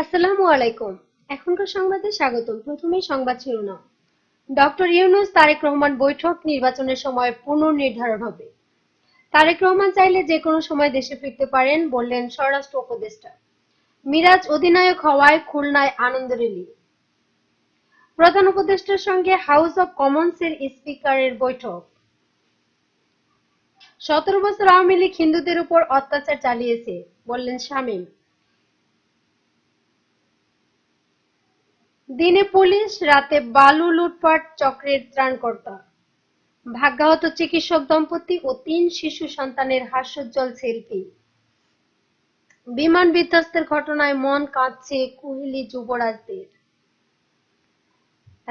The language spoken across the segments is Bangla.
আসসালামু আলাইকুম। এখনকার সংবাদে স্বাগতম। প্রথমেই সংবাদ শিরোনাম। ডক্টর ইউনুস তারেক রহমান বৈঠক নির্বাচনের সময় পুনর্নির্ধারণ হবে। তারেক রহমান চাইলে যে কোনো সময় দেশে ফিরতে পারেন বললেন স্বরাষ্ট্র উপদেষ্টা। মিরাজ অধিনায়ক হওয়ায় খুলনায় আনন্দ রেলি প্রধান উপদেষ্টার সঙ্গে হাউস অব কমন্সের স্পিকারের বৈঠক। সতেরো বছর আওয়ামী লীগ হিন্দুদের উপর অত্যাচার চালিয়েছে বললেন শামীম। দিনে পুলিশ, রাতে বালু লুটপাট চক্রের ত্রাণকর্তা। ভাগ্যাহত চিকিৎসক দম্পতি ও তিন শিশু সন্তানের হাস্যোজ্জ্বল সেলফি। বিমান বিধ্বস্তের ঘটনায় মন কাঁদছে কুহেলি যুবরাজদের।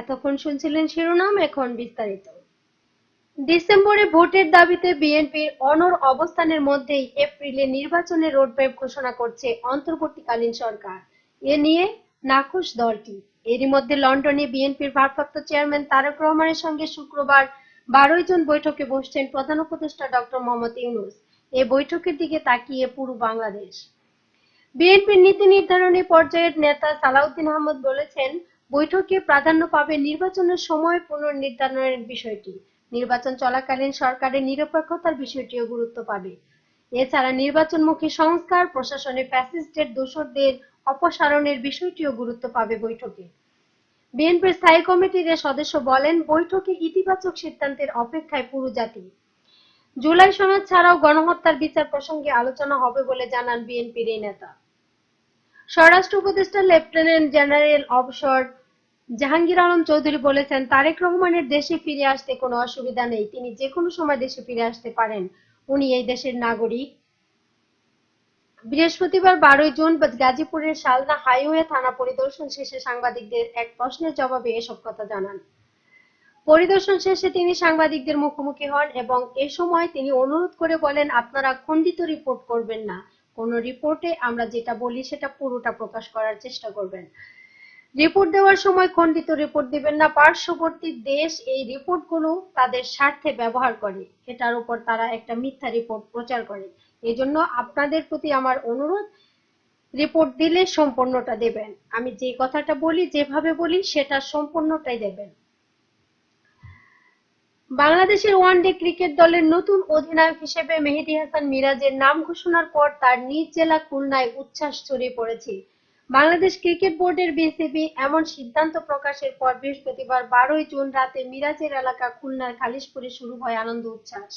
এতক্ষণ শুনছিলেন শিরোনাম, এখন বিস্তারিত। ডিসেম্বরে ভোটের দাবিতে বিএনপির অনর অবস্থানের মধ্যেই এপ্রিলে নির্বাচনের রোডম্যাপ ঘোষণা করছে অন্তর্বর্তীকালীন সরকার। এ নিয়ে নাখোশ দলটি। এরই মধ্যে লন্ডনে বিএনপির ভারপ্রাপ্ত চেয়ারম্যান তারেক রহমানের সঙ্গে শুক্রবার বারোই জন বৈঠকে বসছেন প্রধান উপদেষ্টা ডক্টর মোহাম্মদ ইউনুস। এ বৈঠকের দিকে তাকিয়ে পুরো বাংলাদেশ। বিএনপির নীতি নির্ধারণী পর্যায়ের নেতা সালাউদ্দিন আহমদ বলেছেন, বৈঠকে প্রাধান্য পাবে নির্বাচনের সময় পুনর্নির্ধারণের বিষয়টি। নির্বাচন চলাকালীন সরকারের নিরপেক্ষতার বিষয়টিও গুরুত্ব পাবে। এছাড়া নির্বাচনমুখী সংস্কার, প্রশাসনে ফ্যাসিস্টের দোষরদের অপসারণের বিষয়টিও গুরুত্ব পাবে বৈঠকে। বিএনপির স্থায়ী কমিটির সদস্য বলেন, বৈঠকে ইতিবাচক সিদ্ধান্তের অপেক্ষায় পুরো জাতি। জুলাই সনদ ছাড়াও গণহত্যার বিচার প্রসঙ্গে আলোচনা হবে বলে জানান বিএনপির এই নেতা। স্বরাষ্ট্র উপদেষ্টা লেফটেন্যান্ট জেনারেল অবসর জাহাঙ্গীর আলম চৌধুরী বলেছেন, তারেক রহমানের দেশে ফিরে আসতে কোনো অসুবিধা নেই। তিনি যে কোনো সময় দেশে ফিরে আসতে পারেন। উনি এই দেশের নাগরিক। বৃহস্পতিবার বারোই জুন গাজীপুরের শালদা হাইওয়ে থানা পরিদর্শন শেষে সাংবাদিকদের এক প্রশ্নের জবাবে এসব কথা জানান। পরিদর্শন শেষে তিনি সাংবাদিকদের মুখোমুখি হন এবং এ সময় তিনি অনুরোধ করে বলেন, আপনারা খণ্ডিত রিপোর্ট করবেন না। কোন রিপোর্টে আমরা যেটা বলি সেটা পুরোটা প্রকাশ করার চেষ্টা করবেন। রিপোর্ট দেওয়ার সময় খণ্ডিত রিপোর্ট দিবেন না। পার্শ্ববর্তী দেশ এই রিপোর্টগুলো তাদের স্বার্থে ব্যবহার করে। এটার উপর তারা একটা মিথ্যা রিপোর্ট প্রচার করে। এই জন্য আপনাদের প্রতি আমার অনুরোধ রিপোর্ট দিলে সম্পূর্ণটা দেবেন। আমি যে কথাটা বলি, যেভাবে বলি, সেটা সম্পূর্ণটাই দেবেন। বাংলাদেশের ওয়ানডে ক্রিকেট দলের নতুন অধিনায়ক হিসেবে মেহেদী হাসান মিরাজের নাম ঘোষণার পর তার নিজ জেলা খুলনায় উচ্ছ্বাস ছড়িয়ে পড়েছে। বাংলাদেশ ক্রিকেট বোর্ডের বিসিবি এমন সিদ্ধান্ত প্রকাশের পর বৃহস্পতিবার বারোই জুন রাতে মিরাজের এলাকা খুলনার খালিশপুরে শুরু হয় আনন্দ উচ্ছ্বাস।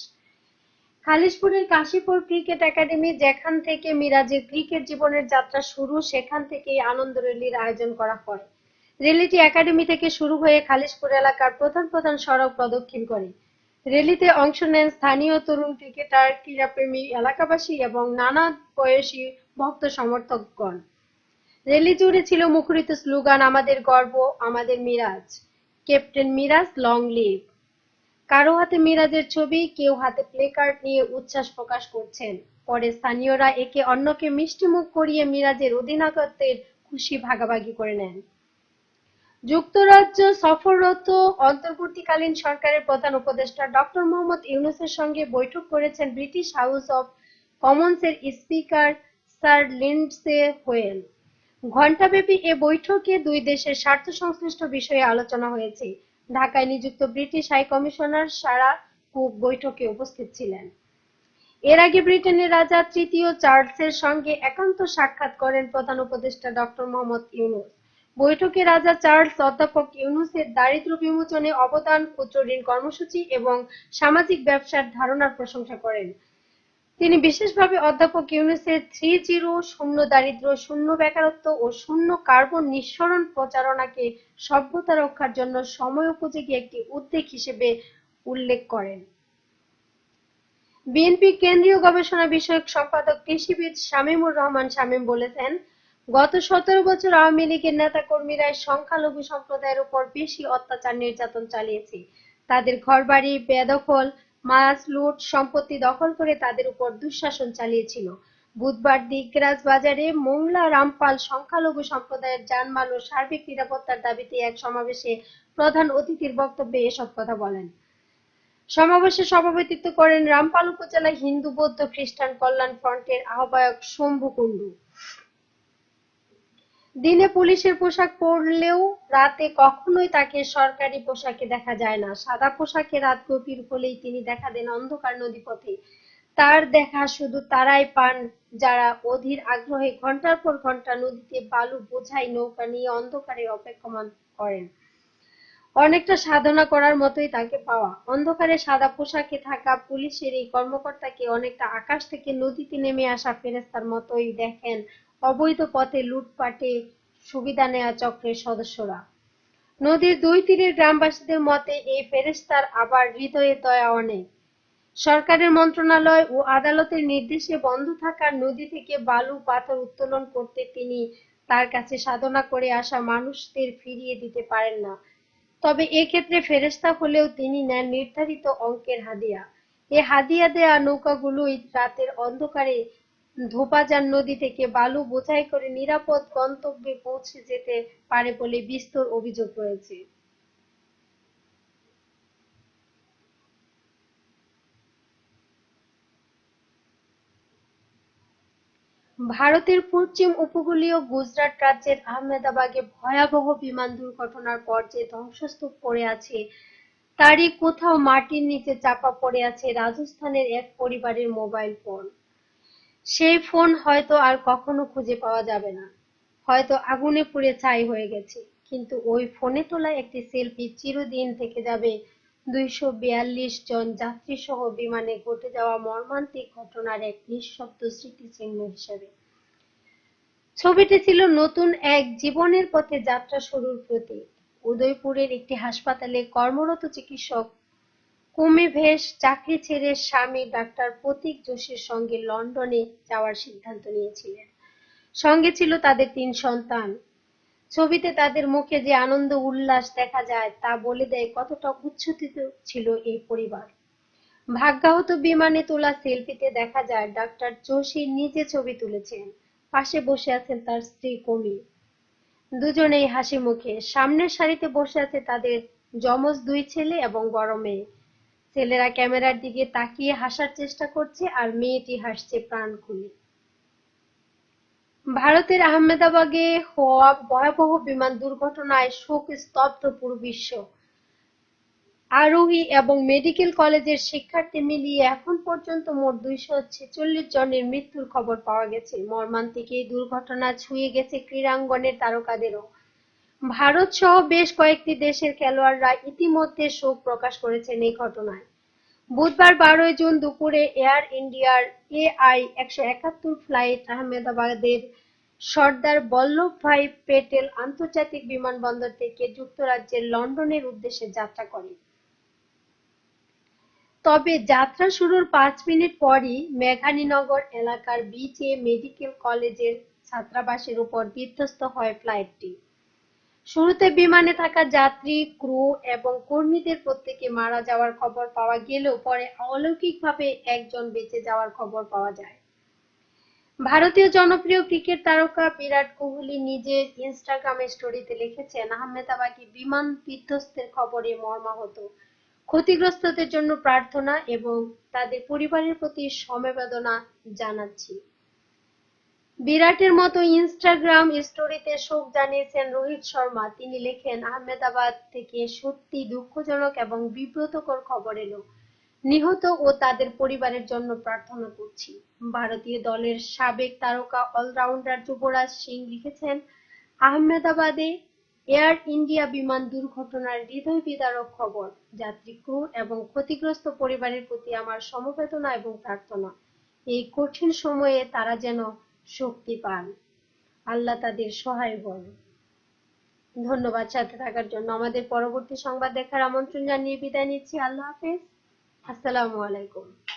খালিশপুরের কাশীপুর ক্রিকেট একাডেমি, যেখান থেকে মিরাজের ক্রিকেট জীবনের যাত্রা শুরু, সেখান থেকেই আনন্দ র্যালির আয়োজন করা হয়। র্যালিটি একাডেমি থেকে শুরু হয়ে খালিশপুর এলাকার প্রধান প্রধান সড়ক প্রদক্ষিণ করে। র্যালিতে অংশ নেন স্থানীয় তরুণ ক্রিকেটার, ক্রীড়াপ্রেমী এলাকাবাসী এবং নানা বয়সী ভক্ত সমর্থকগণ। র্যালি জুড়ে ছিল মুখরিত স্লোগান, আমাদের গর্ব, আমাদের Miraz. Captain Miraz long live কারও হাতে মিরাজের ছবি, কেউ হাতে প্লেকার্ড নিয়ে উচ্ছ্বাস প্রকাশ করছেন। পরে স্থানীয়রা একে অন্যকে মিষ্টি মুখ করিয়ে মিরাজের অধিনায়কত্বের খুশি ভাগাভাগি করে নেন। যুক্তরাজ্য সফররত অন্তর্বর্তীকালীন সরকারের প্রধান উপদেষ্টা ডক্টর মোহাম্মদ ইউনুসের সঙ্গে বৈঠক করেছেন ব্রিটিশ হাউস অব কমন্সের স্পিকার স্যার লিন্ডসে হোয়েল। ঘণ্টাব্যাপী এ বৈঠকে দুই দেশের স্বার্থ সংশ্লিষ্ট বিষয়ে আলোচনা হয়েছে। ঢাকায় নিযুক্ত British high commissioner Sarah Cooke বৈঠকে উপস্থিত ছিলেন। এর আগে ব্রিটেনের রাজা তৃতীয় চার্লসের সঙ্গে একান্ত সাক্ষাৎ করেন প্রধান উপদেষ্টা ডক্টর মোহাম্মদ ইউনুস। বৈঠকে রাজা চার্লস অধ্যাপক ইউনুসের দারিদ্র বিমোচনে অবদান, ক্ষুদ্র ঋণ কর্মসূচি এবং সামাজিক ব্যবসার ধারণার প্রশংসা করেন। তিনি বিশেষভাবে অধ্যাপক ইউনুসের থ্রি জিরো শূন্য দারিদ্র, শূন্য বেকারত্ব ও শূন্য কার্বন নিঃসরণ প্রচারণাকে সভ্যতা রক্ষার জন্য সময় উপযোগী একটি উদ্যোগ হিসেবে উল্লেখ করেন। বিএনপি কেন্দ্রীয় গবেষণা বিষয়ক সম্পাদক কৃষিবিদ শামীমুর রহমান শামীম বলেছেন, গত সতেরো বছর আওয়ামী লীগের নেতা কর্মীরা সংখ্যালঘু সম্প্রদায়ের উপর বেশি অত্যাচার নির্যাতন চালিয়েছে। তাদের ঘরবাড়ি, বেদখল মাছ লুট সম্পত্তি দখল করে তাদের উপর দুঃশাসন চালিয়েছিল। বুধবার দিগরাজ বাজারে মোংলা রামপাল সংখ্যালঘু সম্প্রদায়ের যানমাল ও সার্বিক নিরাপত্তার দাবিতে এক সমাবেশে প্রধান অতিথির বক্তব্যে এসব কথা বলেন। সমাবেশে সভাপতিত্ব করেন রামপাল উপজেলা হিন্দু বৌদ্ধ খ্রিস্টান কল্যাণ ফ্রন্টের আহ্বায়ক শম্ভু কুণ্ডু। দিনে পুলিশের পোশাক পরলেও রাতে কখনোই তাকে সরকারি পোশাকে দেখা যায় না। সাদা পোশাকে রাত গভীর হলেই তিনি দেখা দেন অন্ধকার নদীপথে। তার দেখা শুধু তারাই পান যারা অধীর আগ্রহে ঘণ্টার পর ঘণ্টা নদীতে বালু বোঝাই নৌকা নিয়ে অন্ধকারে অপেক্ষমান করেন। অনেকটা সাধনা করার মতোই তাকে পাওয়া। অন্ধকারে সাদা পোশাকে থাকা পুলিশের এই কর্মকর্তাকে অনেকটা আকাশ থেকে নদীতে নেমে আসা ফেরেস্তার মতোই দেখেন অবৈধ পথে লুটপাটে সুবিধা নেওয়া চক্রের সদস্যরা। নদীর দুই তীরের গ্রামবাসীদের মতে, এই ফেরেস্তার আবার হৃদয়ে দয়া অনেক। সরকারের মন্ত্রণালয় ও আদালতের নির্দেশে বন্ধ থাকা নদী থেকে বালু পাথর উত্তোলন করতে তিনি তার কাছে সাধনা করে আসা মানুষদের ফিরিয়ে দিতে পারেন না। তবে এক্ষেত্রে ফেরেস্তা হলেও তিনি নেন নির্ধারিত অঙ্কের হাদিয়া। এ হাদিয়া দেয়া নৌকাগুলোই রাতের অন্ধকারে ধোপাজান নদী থেকে বালু বোঝাই করে নিরাপদ গন্তব্যে পৌঁছে যেতে পারে বলে বিস্তর অভিযোগ রয়েছে। ভারতের পশ্চিম উপকূলীয় গুজরাট রাজ্যের আহমেদাবাদে ভয়াবহ বিমান দুর্ঘটনার পর যে ধ্বংসস্তূপ পড়ে আছে, তারই কোথাও মাটির নিচে চাপা পড়ে আছে রাজস্থানের এক পরিবারের মোবাইল ফোন। সেই ফোন হয়তো আর কখনো খুঁজে পাওয়া যাবে না। হয়তো আগুনে পুড়ে ছাই হয়ে গেছে। কিন্তু ওই ফোনে তোলা একটি সেলফি চিরদিন থেকে যাবে। দুইশো বিয়াল্লিশ জন যাত্রী সহ বিমানে ঘটে যাওয়া মর্মান্তিক ঘটনার এক নিঃশব্দ স্মৃতিচিহ্ন হিসেবে। ছবিটি ছিল নতুন এক জীবনের পথে যাত্রা শুরুর প্রতীক। উদয়পুরের একটি হাসপাতালে কর্মরত চিকিৎসক কুমিভেশ চাকরি ছেড়ে স্বামী ডাক্তার প্রতীক যোশীর সঙ্গে লন্ডনে যাওয়ার সিদ্ধান্ত নিয়েছিলেন। সঙ্গে ছিল তাদের তিন সন্তান। ছবিতে তাদের মুখে যে আনন্দ উল্লাস দেখা যায় তা বলে দেয় কতটা উচ্ছ্বসিত ছিল এই পরিবার। ভাগ্যাহত বিমানে তোলা সেলফিতে দেখা যায় ডাক্তার যোশী নিজে ছবি তুলেছেন। পাশে বসে আছেন তার স্ত্রী কমি। দুজনেই হাসি মুখে সামনের সারিতে বসে আছে তাদের যমজ দুই ছেলে এবং বড় মেয়ে। ছেলেরা ক্যামেরার দিকে তাকিয়ে হাসার চেষ্টা করছে আর মেয়েটি হাসছে প্রাণ খুলে ভারতের আহমেদাবাদে হওয়া ভয়াবহ বিমান দুর্ঘটনায় শোক স্তব্ধ পুরো বিশ্ব। আরোহী এবং মেডিকেল কলেজের শিক্ষার্থী মিলিয়ে এখন পর্যন্ত মোট দুইশো ছেচল্লিশ জনের মৃত্যুর খবর পাওয়া গেছে। মর্মান্তিক এই দুর্ঘটনা ছুঁয়ে গেছে ক্রীড়াঙ্গনের তারকাদেরও। ভারত সহ বেশ কয়েকটি দেশের খেলোয়াড়রা ইতিমধ্যে শোক প্রকাশ করেছেন এই ঘটনায়। বুধবার বারোই জুন দুপুরে এয়ার ইন্ডিয়ার এআই একশো একাত্তর ফ্লাইট আহমেদাবাদের সর্দার বল্লভভাই পেটেল আন্তর্জাতিক বিমানবন্দর থেকে যুক্তরাজ্যের লন্ডনের উদ্দেশ্যে যাত্রা করে। তবে যাত্রা শুরুর পাঁচ মিনিট পরই মেঘানীনগর এলাকার বিজে মেডিকেল কলেজের ছাত্রাবাসের উপর বিধ্বস্ত হয় ফ্লাইটটি। শুরুতে বিমানে থাকা যাত্রী, ক্রু এবং কর্মীদের প্রত্যেকে মারা যাওয়ার খবর পাওয়া গেলেও পরে অলৌকিকভাবে একজন বেঁচে যাওয়ার খবর পাওয়া যায়। ভারতীয় জনপ্রিয় ক্রিকেট তারকা বিরাট কোহলি নিজের ইনস্টাগ্রামে স্টোরিতে লিখেছেন আহমেদাবাদী বিমান বিধ্বস্তের খবরে মর্মাহত। ক্ষতিগ্রস্তদের জন্য প্রার্থনা এবং তাদের পরিবারের প্রতি সমবেদনা জানাচ্ছি। বিরাটের মতো ইনস্টাগ্রাম স্টোরিতে শোক জানিয়েছেন রোহিত শর্মা। তিনি লেখেন, আহমেদাবাদ থেকে সত্যি দুঃখজনক এবং বিব্রতকর খবর এলো। নিহত ও তাদের পরিবারের জন্য প্রার্থনা করছি। ভারতীয় দলের সাবেক তারকা, অলরাউন্ডার যুবরাজ সিং লিখেছেন, আহমেদাবাদে এয়ার ইন্ডিয়া বিমান দুর্ঘটনার হৃদয় বিদারক খবর। যাত্রী ক্রু এবং ক্ষতিগ্রস্ত পরিবারের প্রতি আমার সমবেদনা এবং প্রার্থনা। এই কঠিন সময়ে তারা যেন শক্তি পান। আল্লাহ তাদের সহায় হন। ধন্যবাদ সাথে থাকার জন্য। আমাদের পরবর্তী সংবাদ দেখার আমন্ত্রণ জানিয়ে বিদায় নিচ্ছি। আল্লাহ হাফেজ। আসসালামু আলাইকুম।